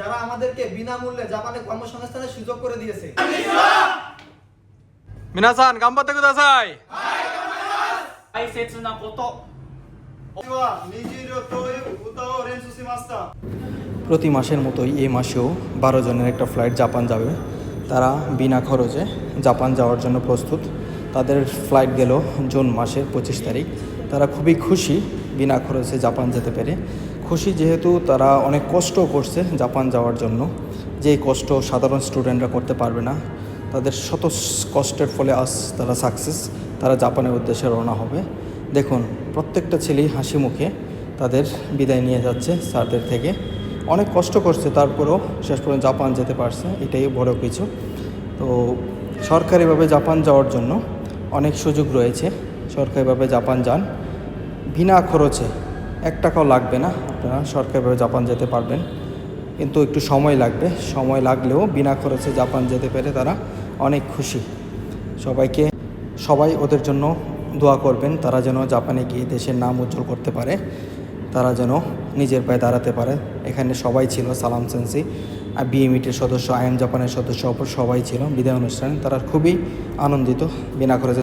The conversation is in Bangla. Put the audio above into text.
যারা আমাদেরকে বিনামূল্যে জাপানে কর্মসংস্থানের সুযোগ করে দিয়েছে। মিনাসান গাম্বাতে কুদাসাই না প্রতি মাসের মতোই এ মাসেও বারো জনের একটা ফ্লাইট জাপান যাবে। তারা বিনা খরচে জাপান যাওয়ার জন্য প্রস্তুত। তাদের ফ্লাইট গেল জুন মাসের পঁচিশ তারিখ। তারা খুবই খুশি বিনা খরচে জাপান যেতে পেরে। খুশি যেহেতু তারা অনেক কষ্ট করছে জাপান যাওয়ার জন্য। যে কষ্ট সাধারণ স্টুডেন্টরা করতে পারবে না, তাদের শত কষ্টের ফলে আজ তারা সাকসেস, তারা জাপানের উদ্দেশ্যে রওনা হবে। দেখুন, প্রত্যেকটা ছেলেই হাসি মুখে তাদের বিদায় নিয়ে যাচ্ছে স্যারদের থেকে। অনেক কষ্ট করছে, তারপরেও শেষ পর্যন্ত জাপান যেতে পারছে, এটাই বড় কিছু। তো সরকারিভাবে জাপান যাওয়ার জন্য অনেক সুযোগ রয়েছে। সরকারিভাবে জাপান যান, বিনা খরচে এক টাকাও লাগবে না, আপনারা সরকারিভাবে জাপান যেতে পারবেন। কিন্তু একটু সময় লাগবে, সময় লাগলেও বিনা খরচে জাপান যেতে পেরে তারা অনেক খুশি। সবাইকে, সবাই ওদের জন্য দোয়া করবেন, তারা যেন জাপানে গিয়ে দেশের নাম উজ্জ্বল করতে পারে, তারা যেন নিজের পায়ে দাঁড়াতে পারে। এখানে সবাই ছিল, সালাম সেন্সি, আর বিএমইটির সদস্য, আইএম জাপানের সদস্য অপর সবাই ছিল, বিদায় অনুষ্ঠানে। তারা খুবই আনন্দিত, বিনা খরচে